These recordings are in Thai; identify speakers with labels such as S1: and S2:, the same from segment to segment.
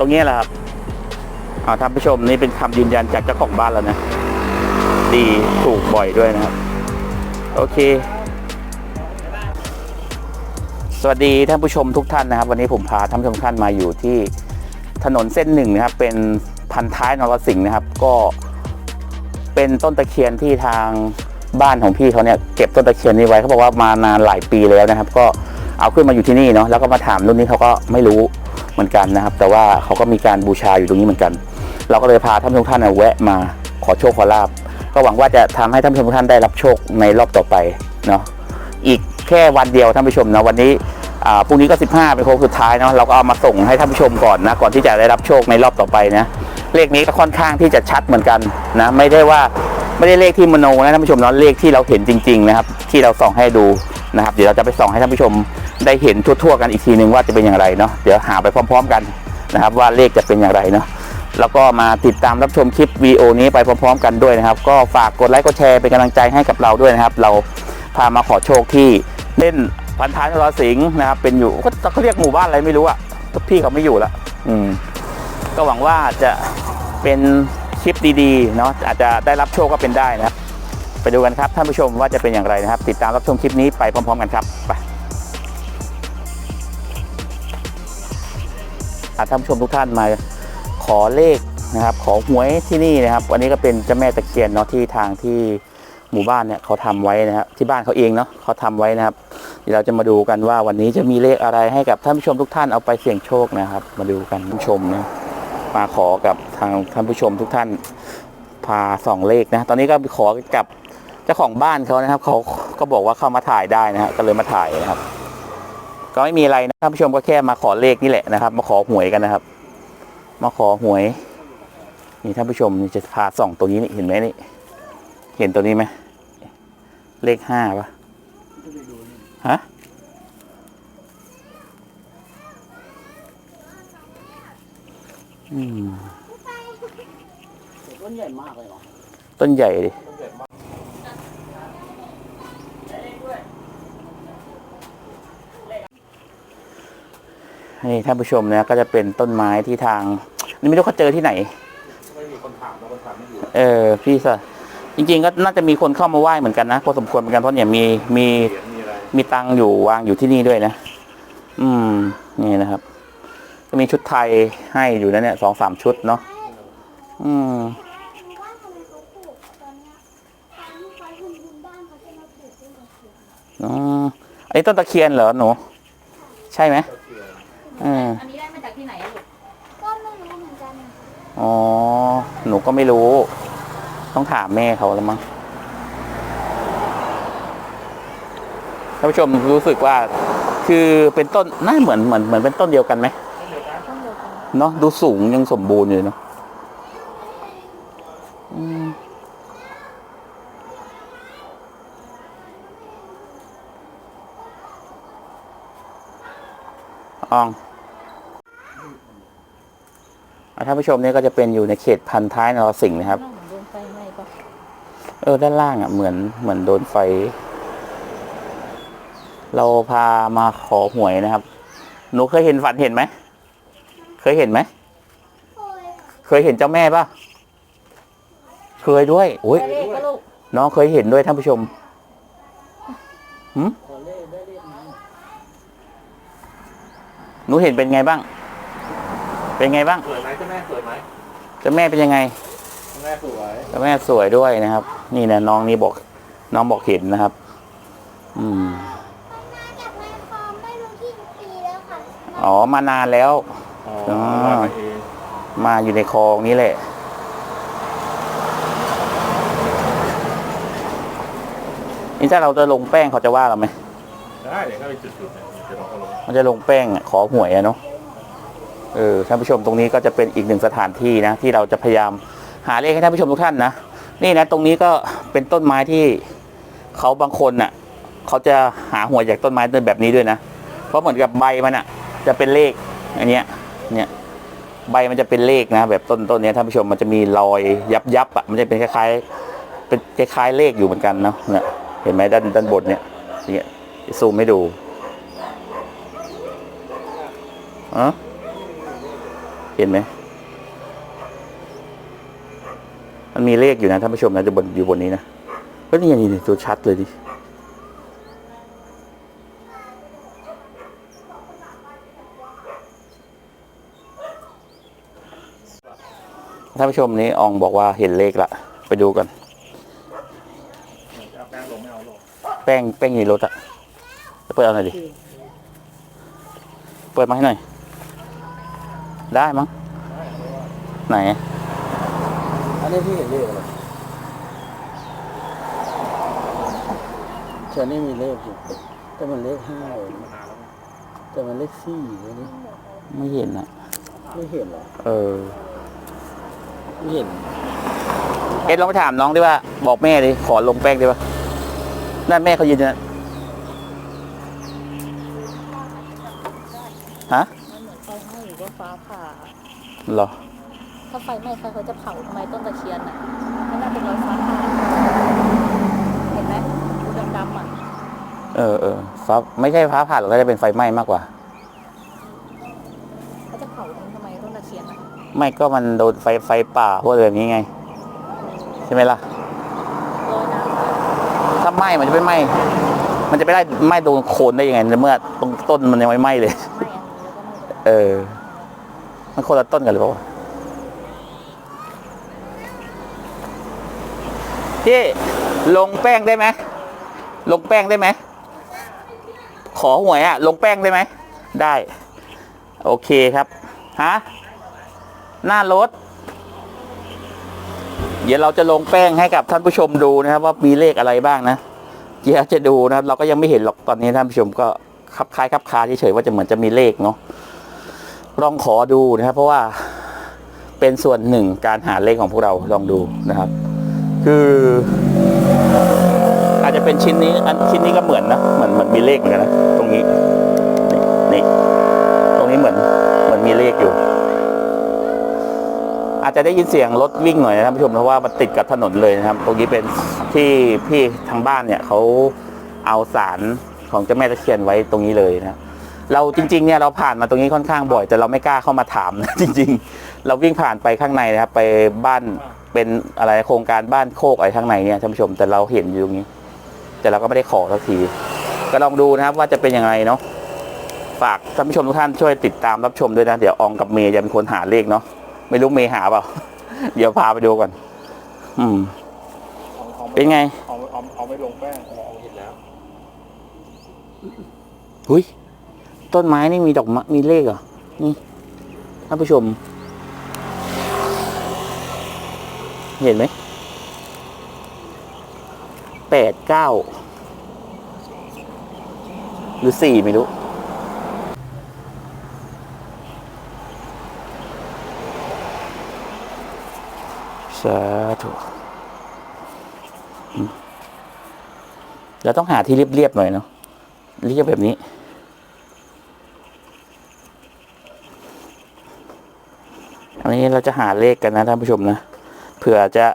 S1: ตรงนี้แหละครับเอาท่านผู้ชมนี่เป็นคำยืนยันจากเจ้าของบ้านแล้วนะ ดีถูกบ่อยด้วยนะครับ โอเค สวัสดีท่านผู้ชมทุกท่านนะครับ วันนี้ผมพาท่านผู้ชมท่านมาอยู่ที่ถนนเส้นหนึ่งนะครับ เป็นพันท้ายนรสิงห์นะครับ ก็เป็นต้นตะเคียนที่ทางบ้านของพี่เขาเนี่ยเก็บต้นตะเคียนนี้ไว้เขาบอกว่ามานานหลายปีแล้วนะครับ ก็เอาขึ้นมาอยู่ที่นี่เนาะแล้วก็มาถามรุ่นนี้เขาก็ไม่รู้ มือนกันนะครับ แต่ว่าเขาก็มีการบูชาอยู่ตรงนี้เหมือนกัน เราก็เลยพาท่านผู้ชมทุกท่านน่ะแวะมาขอโชคขอลาบก็หวังว่าจะทำให้ท่านผู้ชมทุกท่านได้รับโชคในรอบต่อไปเนาะอีกแค่วันเดียวท่านผู้ชมนะวันนี้พรุ่งนี้ก็ 15 เป็นโค้งสุดท้ายเนาะเราก็เอามาส่งให้ท่านผู้ชมก่อนนะก่อนที่จะได้รับโชคในรอบต่อไปนะเลขนี้ก็ค่อนข้างที่จะชัดเหมือนกันนะไม่ได้ว่าไม่ได้เลขที่มโนนะท่านผู้ชมเนาะเลขที่เราเห็นจริง ๆ นะครับ ที่เราส่องให้ดู นะครับเดี๋ยวเราจะไปส่องให้ท่านผู้ชมได้เห็นทั่วๆกันอีกทีนึงว่าจะเป็นอย่างไรเนาะเดี๋ยวหาไปพร้อม ๆ กันนะครับ ว่าเลขจะเป็นอย่างไรเนาะแล้วก็มาติดตามรับชมคลิปวีโอนี้ไปพร้อม ๆ กันด้วยนะครับ ก็ฝากกดไลค์กดแชร์เป็นกำลังใจให้กับเราด้วยนะครับ เราพามาขอโชคที่เล่นพันท้ายนรสิงห์นะครับ เป็นอยู่ก็เขาเรียกหมู่บ้านอะไรไม่รู้อะพี่เขาไม่อยู่ละอืม ก็หวังว่าจะเป็นคลิปดีๆเนาะอาจจะได้รับโชคก็เป็นได้นะครับ ไปดูกันครับท่านผู้ชมว่าจะเป็นอย่างไรนะครับ ติดตามรับชมคลิปนี้ไปพร้อม ๆ กันครับไปอะท่านผู้ชมทุกท่านมาขอเลขนะครับ ขอหวยที่นี่นะครับวันนี้ก็เป็นเจ้าแม่ตะเคียนเนาะที่ทางที่หมู่บ้านเนี่ยเขาทำไว้นะครับ ที่บ้านเขาเองเนาะเขาทำไว้นะครับเดี๋ยวเราจะมาดูกันว่าวันนี้จะมีเลขอะไรให้กับท่านผู้ชมทุกท่านเอาไปเสี่ยงโชคนะครับ มาดูกันท่านผู้ชมนะมาขอกับทางท่านผู้ชมทุกท่านพาสองเลขนะ ตอนนี้ก็ขอกับ จ้าของบ้านเขานะครับเขาก็บอกว่าเข้ามาถ่ายได้นะฮะก็เลยมาถ่ายนะครับ ก็ไม่มีอะไรนะท่านผู้ชมก็แค่มาขอเลขนี่แหละนะครับ มาขอหวยกันนะครับ มาขอหวย นี่ท่านผู้ชมนี่จะพาส่องตัวนี้นี่เห็นไหมนี่ เห็นตัวนี้ไหมเลขห้าปะฮะอืม
S2: ต้นใหญ่มากเลยเหรอ
S1: ต้นใหญ่ดิ นี่ท่านผู้ชมนะก็จะเป็นต้นไม้ที่ทางนี่ไม่รู้เขาเจอที่ไหน
S3: ไม่มีคนถามแล้วคนถามไม่อยู่
S1: เออพี่สะจริง ๆ ก็น่าจะมีคนเข้ามาไหว้เหมือนกันนะพอสมควรเหมือนกันเพราะเนี่ยมีมี
S3: เหรียญมีอะไร
S1: มีตังค์อยู่วางอยู่ที่นี่ด้วยนะ อืม นี่นะครับ ก็มีชุดไทยให้อยู่นะเนี่ยสองสามชุดเนาะอืม
S4: ว่าทำไมเขาปลูกตอนเนี้ยตอนที่เขาทำบุญบ้านเขาจะมาปลูกต้นตะเคียน
S1: อ๋ออันนี้ต้นตะเคียนเหรอหนู ใช่ไหม อืม
S5: อันนี้ได้มาจากที่ไหนอะลูก
S4: ก็ไม่รู้เหมือนกันนะคะ
S1: อ๋อ หนูก็ไม่รู้ ต้องถามแม่เขาแล้วมั้งท่านผู้ชมรู้สึกว่า คือเป็นต้นน่าเหมือนเหมือนเหมือนเป็นต้นเดียวกันไหม
S5: ต้นเดียวกัน
S1: เนาะดูสูงยังสมบูรณ์อยู่เลยเนาะอืมอองอะ ท่านผู้ชมนี่ก็จะเป็นอยู่ในเขตพันท้ายนรสิงห์นะครับ
S5: เอนโดนไฟไหม้ปะ
S1: เออด้านล่างอะเหมือนเหมือนโดนไฟ เราพามาขอหวยนะครับ หนูเคยเห็นฝันเห็นไหม เคยเห็นไหม เคยเห็นเจ้าแม่ปะเคยด้วยโอ้ย
S5: เลขก็ลูก
S1: น้องเคยเห็นด้วยท่านผู้ชมหืม
S2: ห
S1: นูเห็นเป็นไงบ้าง เป็นไงบ้าง
S3: สวย จ้าแม่สวยไหม
S1: เจ้าแม่เป็นยังไง
S3: เจ้าแม่สวย
S1: เจ้าแม่สวยด้วยนะครับ นี่นะน้องนี่บอก น้องบอกเห็นนะครับ อืม
S4: มันมาจากในคลองไม่รู้กี่ปีแล้วค่ะ
S1: อ๋อมานานแล้ว
S3: อ๋อ
S1: อ๋อ
S3: ว่าไปเอง
S1: มาอยู่ในคลองนี้แหละนี่ถ้าเราจะลงแป้งเขาจะว่าเราไหม
S3: ได้เดี๋ยวก็ไปจุดๆเนี่ยเดี๋ยวเราก็ลง
S1: มันจะลงแป้งอะขอหวยอะเนาะ เออท่านผู้ชมตรงนี้ก็จะเป็นอีกหนึ่งสถานที่นะที่เราจะพยายามหาเลขให้ท่านผู้ชมทุกท่านนะนี่นะตรงนี้ก็เป็นต้นไม้ที่เขาบางคนน่ะเขาจะหาหัวจากต้นไม้ต้นแบบนี้ด้วยนะ เพราะเหมือนกับใบมันอะ จะเป็นเลขอันเนี้ยเนี่ยใบมันจะเป็นเลขนะ แบบต้นต้นเนี้ยท่านผู้ชมมันจะมีรอยยับยับอะมันจะเป็นคล้ายๆเป็นคล้ายๆเลขอยู่เหมือนกันเนาะเนี่ยเห็นไหมด้านด้านบนเนี่ยเนี่ยซูมให้ดูอ๋อ เห็นไหมมันมีเลขอยู่นะท่านผู้ชมนะอยู่บนอยู่บนนี้นะก็นี่นี่นี่ตัวชัดเลยดิท่านผู้ชมนี้อองบอกว่าเห็นเลขละไปดูกัน
S3: แป้งเอาลง
S1: แป้งแป้งอยู่ในรถอะเปิดเอาหน่อยดิ เปิดมาให้หน่อย ได้มั้งไหน
S2: อันนี้พี่เห็นเลขอะไรเชิญนี่มีเลขอยู่แต่มันเลขห้าเลย
S3: มานานแล้วไง
S2: แต่มันเลขสี่เลยนี่
S1: ไม่เห็นอะ
S2: ไม่เห็นเหรอ
S1: เออ
S2: ไม่เห็น
S1: เอ็ดลองไปถามน้องดิว่า บอกแม่ดิ ขอลงแป้งดิว่านั่นแม่เขายืนอยู่นะฮะ
S5: มันเหมือนไฟไหม้หรือว่าฟ้าผ่า
S1: เหรอ
S5: ถ้าไฟไหม้ใครเขาจะเผาทำไมต้นตะเคียนน่ะไม่น่าเป็นรอยฟ้าผ่าเห็นไหมดูดำๆอะ
S1: เออเออฟ้าไม่ใช่ฟ้าผ่าหรอกก็จะเป็นไฟไหม้มากกว่า
S5: เขาจะเผาทำไมต้นตะเคียนอะ
S1: ไม่ก็มันโดนไฟไฟป่าพวกอะไรแบบนี้ไง ใช่ไหมล่ะ
S5: ลอยน้ำมา
S1: ถ้าไหม้มันจะไม่ไหม้ มันจะไปได้ไหม้โดนโคนได้ยังไงในเมื่อตรงต้นมันยังไม่ไหม้เลย
S5: ไหม้อันนี้แล้วก็ไหม้
S1: เออ มันคนละต้นกันหรือเปล่าวะพี่ลงแป้งได้ไหมลงแป้งได้ไหม ขอหวยอะลงแป้งได้ไหม ได้ โอเคครับ ฮะ หน้ารถ เดี๋ยวเราจะลงแป้งให้กับท่านผู้ชมดูนะครับ ว่ามีเลขอะไรบ้างนะ เดี๋ยวจะดูนะครับ เราก็ยังไม่เห็นหรอกตอนนี้ท่านผู้ชมก็คับคล้ายคับคาเฉยๆว่าจะเหมือนจะมีเลขเนาะ ลองขอดูนะครับ เพราะว่าเป็นส่วนหนึ่งการหาเลขของพวกเราลองดูนะครับ คืออาจจะเป็นชิ้นนี้ อันชิ้นนี้ก็เหมือนนะเหมือนเหมือนมีเลขเหมือนกันนะตรงนี้นี่ตรงนี้เหมือนเหมือนมีเลขอยู่ อาจจะได้ยินเสียงรถวิ่งหน่อยนะท่านผู้ชมเพราะว่ามันติดกับถนนเลยนะครับ ตรงนี้เป็นที่พี่ทางบ้านเนี่ยเขาเอาสารของเจ้าแม่ตะเคียนไว้ตรงนี้เลยนะ เราจริงๆเนี่ยเราผ่านมาตรงนี้ค่อนข้างบ่อย แต่เราไม่กล้าเข้ามาถามนะจริง ๆ เราวิ่งผ่านไปข้างในนะครับไปบ้านเป็นอะไรโครงการบ้านโคกอะไรข้างในเนี่ยท่านผู้ชมแต่เราเห็นอยู่ตรงนี้ แต่เราก็ไม่ได้ขอสักที ก็ลองดูนะครับว่าจะเป็นยังไงเนาะฝากท่านผู้ชมทุกท่านช่วยติดตามรับชมด้วยนะ เดี๋ยวอองกับเมย์จะเป็นคนหาเลขเนาะไม่รู้เมย์หาเปล่า เดี๋ยวพาไปดูก่อน อืม
S3: เอาเอา
S1: เป็นไง
S3: เอาเอาเอาไม่ลงแป้งมองเห็นแล้ว
S1: หุย ต้นไม้นี่มีดอกมีเลขเหรอ นี่ท่านผู้ชม เห็นไหมแปดเก้าหรือสี่ไม่รู้ สาธุอืมเราต้องหาที่เรียบๆหน่อยเนาะเรียบแบบนี้ อันนี้เราจะหาเลขกันนะท่านผู้ชมนะเผื่อจะ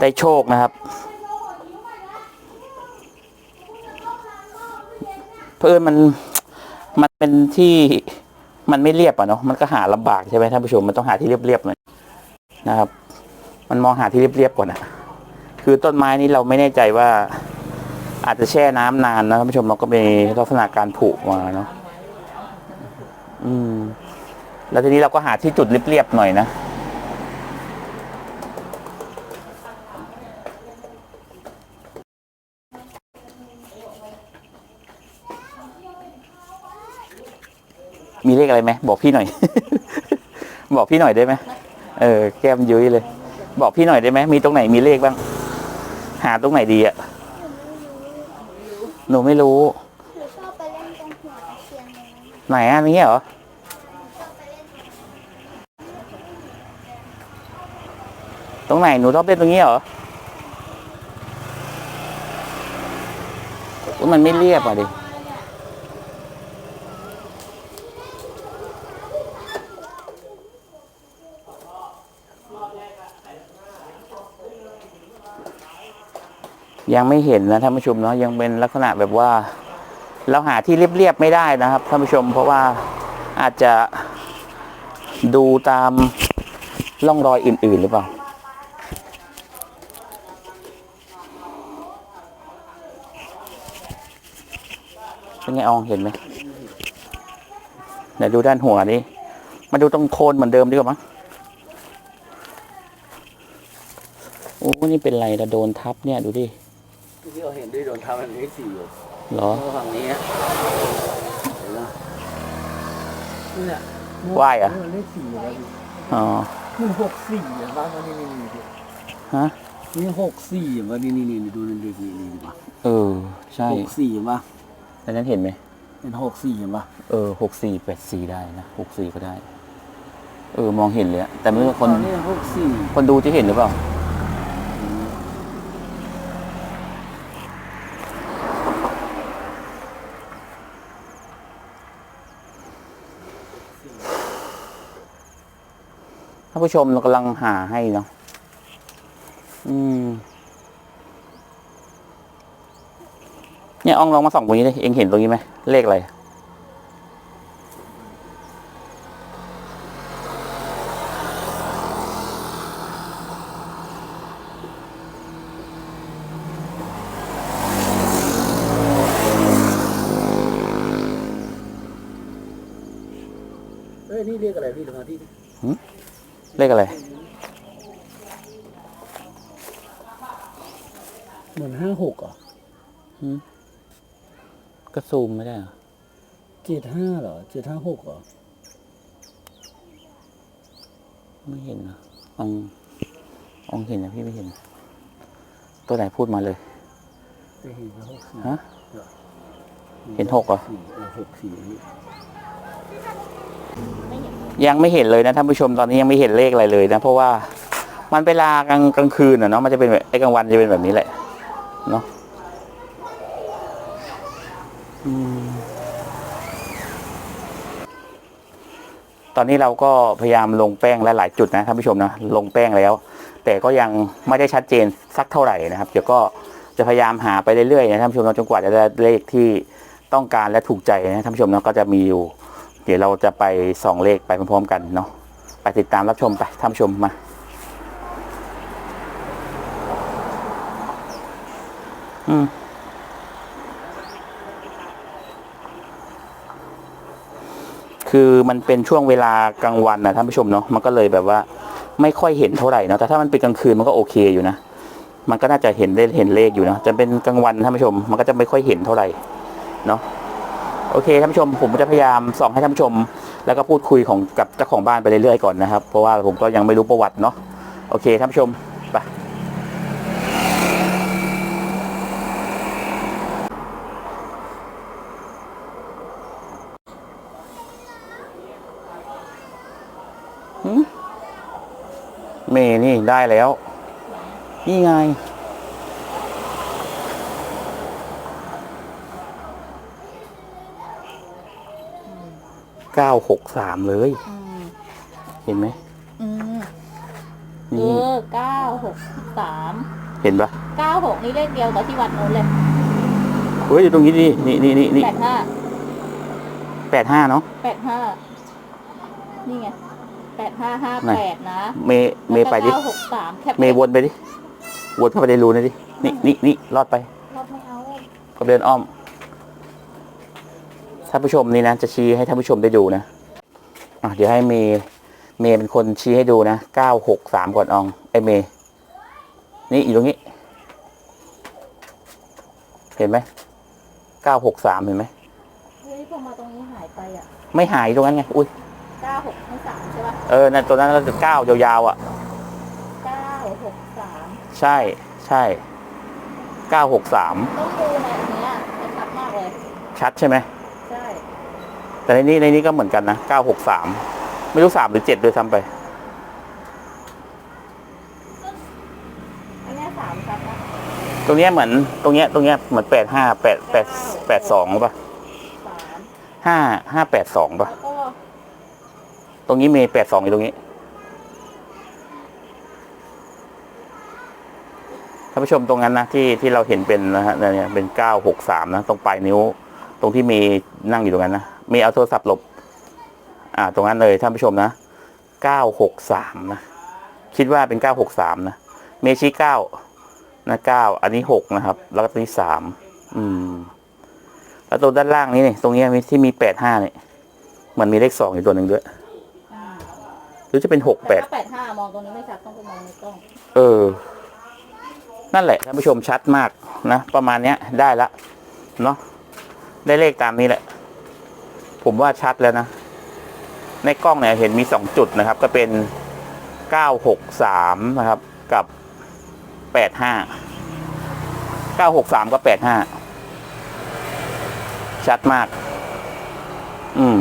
S1: ได้โชคนะครับเพื่อญมันมันเป็นที่มันไม่เรียบอะเนาะมันก็หาลำบากใช่ไหมท่านผู้ชมมันต้องหาที่เรียบๆหน่อยนะครับ มันมองหาที่เรียบๆก่อนนะคือต้นไม้นี้เราไม่แน่ใจว่า อาจจะแช่น้ำนานนะท่านผู้ชมเราก็มีลักษณะการผุมาเนาะอืม แล้วทีนี้เราก็หาที่จุดเรียบๆหน่อยนะ มีเลขอะไรไหมบอกพี่หน่อย บอกพี่หน่อยได้ไหมเออ แก้มยุ้ยเลย บอกพี่หน่อยได้ไหมมีตรงไหนมีเลขบ้าง หาตรงไหนดีอะหนูไม่รู้
S4: หนูชอบไปเล่นตรงหัวตะเคียนเลยนะ
S1: ไหนอะนี่เหรอ รงไหนหนูชอบเล่นตรงนี้เหรอมันไม่เรียบอะดิยังไม่เห็นนะท่านผู้ชมเนาะยังเป็นลักษณะแบบว่า เราหาที่เรียบๆไม่ได้นะครับท่านผู้ชม เพราะว่าอาจจะดูตามร่องรอยอื่น ๆ หรือเปล่า เป็นไงอองเห็นไหมเดี๋ยวดูด้านหัวนี้มาดูตรงโคนเหมือนเดิมดีกว่ามั้งโอ้นี่เป็นไรละโดนทับเนี่ยดูดิ
S2: ที่เราเห็นด้วยโดนทำมันเลขสี่อยู่
S1: เหรอ
S2: เพราะฝั่งนี้อะเห็นไหมนี่แหละ
S1: ว่ายเหรอ
S2: มันเลขสี่อยู่แล้วดิ
S1: อ๋อ
S2: มันหกสี่อะบ้านมันนี่นี่นี่นี่
S1: ฮะ
S2: นี่หกสี่อะบ้านนี่นี่นี่ดูนี่นี่นี่นี่ดีป่ะ
S1: เออ ใช่
S2: หกสี่ป่ะ
S1: อันนั้นเห็นไหม
S2: เป็นหกสี่เห็นป่ะ
S1: เออหกสี่แปดสี่ได้นะหกสี่ก็ได้ เออมองเห็นเลยอะแต่ไม่รู้ว่าคน
S2: ตอนนี้หกสี่
S1: คนดูจะเห็นหรือเปล่า ท่านผู้ชมเรากำลังหาให้เนาะ อืม เนี่ยอองลองมาส่องตรงนี้ดิเองเห็นตรงนี้ไหมเลขอะไร
S2: เอ้ยนี่เรียกอะไรพี่ลงมาที่
S1: เลขอะไร
S2: เหมือนห้าหกอะ
S1: ก็ซูมไม่ได้เหรอ
S2: เจ็ดห้าเหรอเจ็ดห้าหกเหรอ
S1: ไม่เห็นนะอองอองเห็นนะพี่ไม่เห็น ตัวไหนพูดมาเลย
S2: ไม่เห็นนะหกสี่
S1: ฮะ เห็นหกเหรอ
S2: สี่เออหกสี่นี่
S5: ไม่เห็น
S1: ยังไม่เห็นเลยนะท่านผู้ชมตอนนี้ยังไม่เห็นเลขอะไรเลยนะ เพราะว่ามันเวลากลางกลางคืนอะเนาะมันจะเป็นแบบไอ้กลางวันจะเป็นแบบนี้แหละเนาะอืม ตอนนี้เราก็พยายามลงแป้งและหลายจุดนะท่านผู้ชมนะลงแป้งแล้ว แต่ก็ยังไม่ได้ชัดเจนสักเท่าไหร่นะครับ เดี๋ยวก็จะพยายามหาไปเรื่อยๆนะท่านผู้ชมเนาจนกว่าจะได้เลขที่ต้องการและถูกใจนะท่านผู้ชมเนาะก็จะมีอยู่ เดี๋ยวเราจะไปส่องเลขไปพร้อมๆกันเนาะไปติดตามรับชมไปท่านผู้ชมมาอืม คือมันเป็นช่วงเวลากลางวันนะท่านผู้ชมเนาะมันก็เลยแบบว่าไม่ค่อยเห็นเท่าไหร่เนาะแต่ถ้ามันเป็นกลางคืนมันก็โอเคอยู่นะมันก็น่าจะเห็นได้เห็นเลขอยู่เนาะจะเป็นกลางวันท่านผู้ชม มันก็จะไม่ค่อยเห็นเท่าไหร่เนาะโอเคท่านผู้ชมผมจะพยายามส่องให้ท่านผู้ชม แล้วก็พูดคุยของกับเจ้าของบ้านไปเรื่อยๆก่อนนะครับ เพราะว่าผมก็ยังไม่รู้ประวัติเนาะโอเคท่านผู้ชมไปหืม เมนี่ได้แล้ว นี่ไง เก้าหกสามเลย
S5: อืม
S1: เห็นไหม
S5: อืมเอ
S1: นี่
S5: อเก้าหกสาม
S1: เห็นปะ
S5: เก้าหกนี่เลขเดียวกับที่วัดโน้นเลย
S1: เฮ้ยอยู่ตรงนี้ดินี่นี่นี่นี่
S5: แปดห้า
S1: แปดห้าเนาะ
S5: แปดห้านี่ไงแปดห้าห้า
S1: ไหน
S5: แปดนะ
S1: เมเมไปดิ
S5: เก้าหกสามแคป
S1: เมวนไปดิ วนเข้าไปในรูนี่ดิ นี่นี่นี่รอดไป
S5: รอบไม่เอา
S1: ก็เดินอ้อม ท่านผู้ชมนี่นะ จะชี้ให้ท่านผู้ชมได้ดูนะอะเดี๋ยวให้เมย์เมย์เป็นคนชี้ให้ดูนะเก้าหกสามก่อนอองไอเมย์นี่อยู่ตรงนี้ เห็นไหมเก้าหกสามเห็นไหม
S5: เฮ้ยพอมาตรงนี้หายไปอะ
S1: ไม่หายตรงนั้นไง อุ้ย
S5: เก้าหกทั้ง สามใช่ปะ
S1: เออนั่นตัวนั้นก็จะเก้ายาวๆอะ
S5: เก้าหกสาม
S1: ใช่ใช่เก้าหกสาม
S5: ต้องดูในอันเนี้ยมันชัดมากเลย
S1: ชัดใช่ไหม
S5: ใช่
S1: แต่ในนี้ในนี้ก็เหมือนกันนะเก้าหกสามไม่รู้สามหรือเจ็ดด้วยซ้ำไป
S5: อันเนี้ยสามชัดนะ
S1: ตรงเนี้ยเหมือนตรงเนี้ยตรงเนี้ยเหมือนแปดห้าแปดแปดแปดสองป่ะ
S5: สาม
S1: ห้าห้าแปดสองป่ะ
S5: แล้วก็
S1: ตรงนี้เมีแปดสองอยู่ตรงนี้ท่านผู้ชมตรงนั้นนะที่ที่เราเห็นเป็นนะฮะเนี่ยเป็นเก้าหกสามนะ ตรงปลายนิ้ว ตรงที่เมีนั่งอยู่ตรงนั้นนะเมีเอาโทรศัพท์หลบ อ่า ตรงนั้นเลยท่านผู้ชมนะเก้าหกสามนะคิดว่าเป็นเก้าหกสามนะเมชิเก้านะเก้าอันนี้หกนะครับ แล้วก็ตัวนี้สามอืม แล้วตัวด้านล่างนี้นี่ตรงนี้ที่มีแปดห้าเนี่ยมันมีเลขสองอยู่ตัวหนึ่งด้วย รือจะเป็นหกแป
S5: แต่
S1: ด
S5: ถ้าแปดห้ามองตรงนี้ไม่ชัดต้องไปมองในกล้อง
S1: เออ นั่นแหละท่านผู้ชมชัดมากนะประมาณเนี้ยได้ละเนาะได้เลขตามนี้แหละ ผมว่าชัดแล้วนะ ในกล้องเนี่ยเห็นมีสองจุดนะครับ ก็เป็นเก้าหกสามนะครับ กับแปดห้าเก้าหกสามกับแปดห้าชัดมาก อืม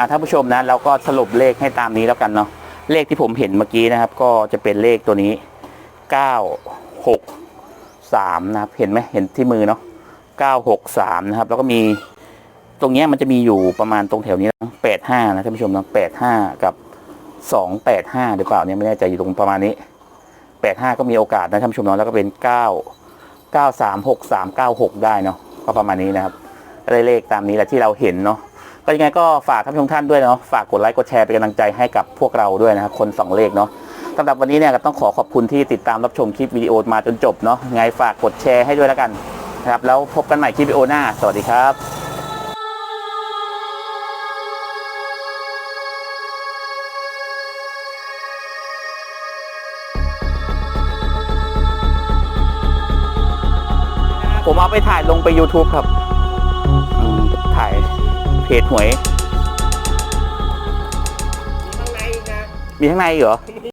S1: อ่าท่านผู้ชมนะเราก็สรุปเลขให้ตามนี้แล้วกันเนาะเลขที่ผมเห็นเมื่อกี้นะครับ ก็จะเป็นเลขตัวนี้เก้าหกสามนะครับเห็นไหมเห็นที่มือเนาะเก้าหกสามนะครับ แล้วก็มีตรงนี้มันจะมีอยู่ประมาณตรงแถวนี้แปดห้านะท่านผู้ชมนะแปดห้ากับสองแปดห้าหรือเปล่าเนี่ยไม่แน่ใจอยู่ตรงประมาณนี้แปดห้าก็มีโอกาสนะท่านผู้ชมเนาะแล้วก็เป็นเก้าเก้าสามหกสามเก้าหกได้เนาะก็ประมาณนี้นะครับก็ได้เลขตามนี้แหละที่เราเห็นเนาะ ก็ยังไงก็ฝากท่านผู้ชมท่านด้วยเนาะฝากกดไลค์กดแชร์เป็นกำลังใจให้กับพวกเราด้วยนะครับคนสองเลขเนาะสำหรับวันนี้เนี่ยก็ต้องขอขอบคุณที่ติดตามรับชมคลิปวิดีโอมาจนจบเนาะยังไงฝากกดแชร์ให้ด้วยแล้วกันนะครับแล้วพบกันใหม่คลิปวิดีโอหน้า สวัสดีครับผมเอาไปถ่ายลงไป YouTube ครับ จหวย
S2: ข้างในอีกนะ
S1: มีข้างในอีกเหรอ
S2: มี